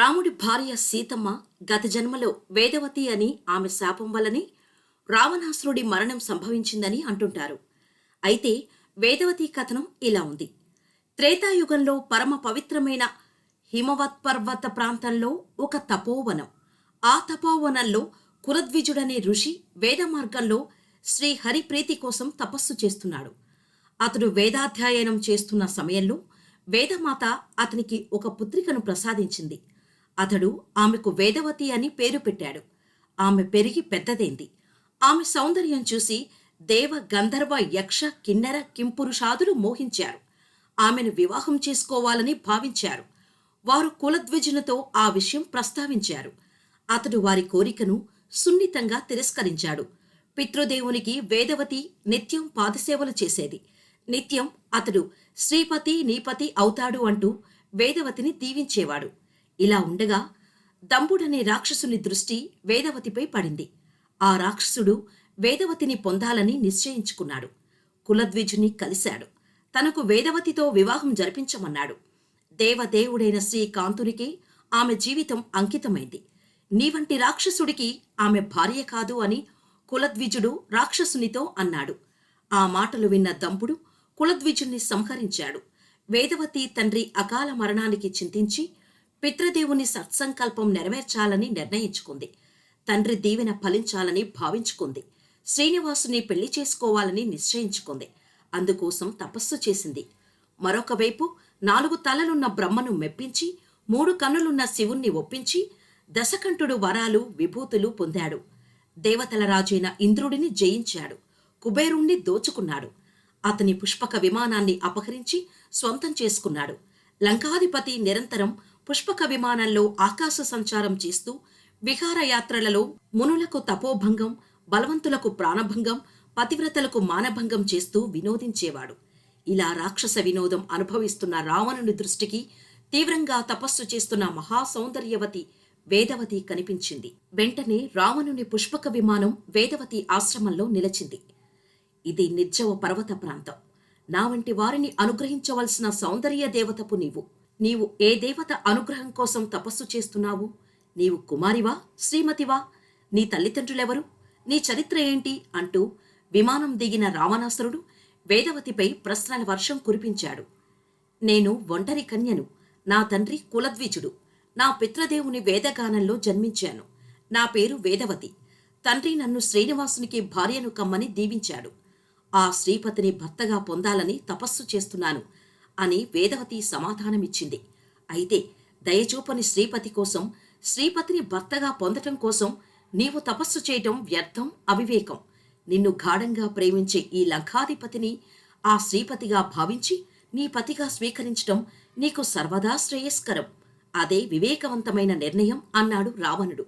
రాముడి భార్య సీతమ్మ గత జన్మలో వేదవతి అని ఆమె శాపం వల్లనే రావణాసురుడి మరణం సంభవించిందని అంటుంటారు. అయితే వేదవతి కథనం ఇలా ఉంది. త్రేతాయుగంలో పరమ పవిత్రమైన హిమవత్ పర్వత ప్రాంతంలో ఒక తపోవనం. ఆ తపోవనంలో కులద్విజుడనే ఋషి వేద మార్గంలో శ్రీ కోసం తపస్సు చేస్తున్నాడు. అతడు వేదాధ్యయనం చేస్తున్న సమయంలో వేదమాత అతనికి ఒక పుత్రికను ప్రసాదించింది. అతడు ఆమెకు వేదవతి అని పేరు పెట్టాడు. ఆమె పెరిగి పెద్దదైంది. ఆమె సౌందర్యం చూసి దేవ గంధర్వ యక్ష కిన్నెర కింపురుషాదులు మోహించారు. ఆమెను వివాహం చేసుకోవాలని భావించారు. వారు కులద్విజులతో ఆ విషయం ప్రస్తావించారు. అతడు వారి కోరికను సున్నితంగా తిరస్కరించాడు. పితృదేవునికి వేదవతి నిత్యం పాదసేవలు చేసేది. నిత్యం అతడు శ్రీపతి నీపతి అవుతాడు అంటూ వేదవతిని దీవించేవాడు. ఇలా ఉండగా దంబుడనే రాక్షసుని దృష్టి వేదవతిపై పడింది. ఆ రాక్షసుడు వేదవతిని పొందాలని నిశ్చయించుకున్నాడు. కులద్విజుని కలిశాడు. తనకు వేదవతితో వివాహం జరిపించమన్నాడు. దేవదేవుడైన శ్రీకాంతునికి ఆమె జీవితం అంకితమైంది. నీవంటి రాక్షసుడికి ఆమె భార్య కాదు అని కులద్విజుడు రాక్షసునితో అన్నాడు. ఆ మాటలు విన్న దంపుడు కులద్విజుణ్ణి సంహరించాడు. వేదవతి తండ్రి అకాల మరణానికి చింతించి పితృదేవుని సత్సంకల్పం నెరవేర్చాలని నిర్ణయించుకుంది. తండ్రి దీవెన ఫలించాలని భావించుకుంది. శ్రీనివాసుని పెళ్ళి చేసుకోవాలని నిశ్చయించుకుంది. అందుకోసం తపస్సు చేసింది. మరొక వైపు నాలుగు తలలున్న బ్రహ్మను మెప్పించి మూడు కన్నులున్న శివుణ్ణి ఒప్పించి దశకంఠుడు వరాలు విభూతులు పొందాడు. దేవతల రాజైన ఇంద్రుడిని జయించాడు. కుబేరుణ్ణి దోచుకున్నాడు. అతని పుష్పక విమానాన్ని అపహరించి స్వంతం చేసుకున్నాడు. లంకాధిపతి నిరంతరం పుష్పక విమానంలో ఆకాశ సంచారం చేస్తూ విహారయాత్రలలో మునులకు తపోభంగం బలవంతులకు ప్రాణభంగం పతివ్రతలకు మానభంగం చేస్తూ వినోదించేవాడు. ఇలా రాక్షస వినోదం అనుభవిస్తున్న రావణుని దృష్టికి తీవ్రంగా తపస్సు చేస్తున్న మహాసౌందర్యవతి వేదవతి కనిపించింది. వెంటనే రావణుని పుష్పక విమానం వేదవతి ఆశ్రమంలో నిలచింది. ఇది నిర్జవ పర్వత ప్రాంతం. నా వంటి వారిని అనుగ్రహించవలసిన సౌందర్య దేవతపు నీవు. నీవు ఏ దేవత అనుగ్రహం కోసం తపస్సు చేస్తున్నావు? నీవు కుమారివా? శ్రీమతివా? నీ తల్లిదండ్రులెవరు? నీ చరిత్ర ఏంటి? అంటూ విమానం దిగిన రావణాసురుడు వేదవతిపై ప్రశ్నల వర్షం కురిపించాడు. నేను ఒంటరి కన్యను నా తండ్రి కులద్విజుడు నా పితృదేవుని వేదగానంలో జన్మించాను. నా పేరు వేదవతి. తండ్రి నన్ను శ్రీనివాసునికి భార్యను కమ్మని దీవించాడు. ఆ శ్రీపతిని భర్తగా పొందాలని తపస్సు చేస్తున్నాను. అని వేదవతి సమాధానమిచ్చింది. అయితే దయచూపని శ్రీపతి కోసం శ్రీపతిని భర్తగా పొందటం కోసం నీవు తపస్సు చేయటం వ్యర్థం అవివేకం. నిన్ను గాఢంగా ప్రేమించే ఈ లంకాధిపతిని ఆ శ్రీపతిగా భావించి నీ పతిగా స్వీకరించటం నీకు సర్వదా శ్రేయస్కరం. అదే వివేకవంతమైన నిర్ణయం అన్నాడు రావణుడు.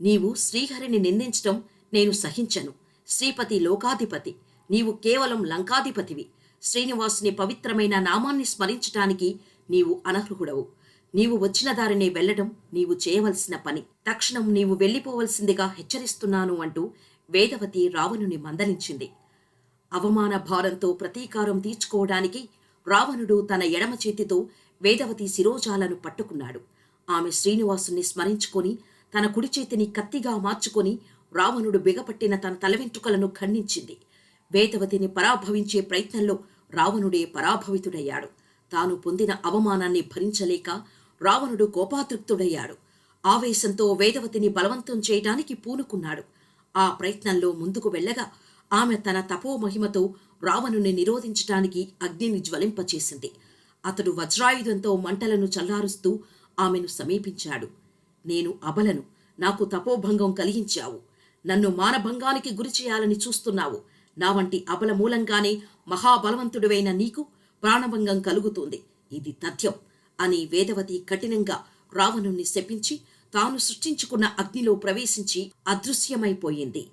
నీవు శ్రీహరిని నిందించటం నేను సహించను. శ్రీపతి లోకాధిపతి. నీవు కేవలం లంకాధిపతివి. శ్రీనివాసుని పవిత్రమైన నామాన్ని స్మరించటానికి నీవు అనర్హుడవు. నీవు వచ్చిన దారినే వెళ్ళడం నీవు చేయవలసిన పని. తక్షణం నీవు వెళ్ళిపోవలసిందిగా హెచ్చరిస్తున్నాను అంటూ వేదవతి రావణుని మందలించింది. అవమాన భారంతో ప్రతీకారం తీర్చుకోవడానికి రావణుడు తన ఎడమ చేతితో వేదవతి శిరోజాలను పట్టుకున్నాడు. ఆమె శ్రీనివాసుని స్మరించుకొని తన కుడి చేతిని కత్తిగా మార్చుకొని రావణుడు బిగపట్టిన తన తల వెంట్రుకలను ఖండించింది. వేదవతిని పరాభవించే ప్రయత్నంలో రావణుడే పరాభవితుడయ్యాడు. తాను పొందిన అవమానాన్ని భరించలేక రావణుడు కోపాతృప్తుడయ్యాడు. ఆవేశంతో వేదవతిని బలవంతం చేయటానికి పూనుకున్నాడు. ఆ ప్రయత్నంలో ముందుకు వెళ్ళగా ఆమె తన తపోమహిమతో రావణుని నిరోధించటానికి అగ్నిని జ్వలింపచేసింది. అతడు వజ్రాయుధంతో మంటలను చల్లారుస్తూ ఆమెను సమీపించాడు. నేను అబలను. నాకు తపోభంగం కలిగించావు. నన్ను మానభంగానికి గురి చేయాలని చూస్తున్నావు. నా వంటి అబల మూలంగానే మహాబలవంతుడివైన నీకు ప్రాణభంగం కలుగుతుంది. ఇది తథ్యం అని వేదవతి కఠినంగా రావణుణ్ణి శపించి తాను సృష్టించుకున్న అగ్నిలో ప్రవేశించి అదృశ్యమైపోయింది.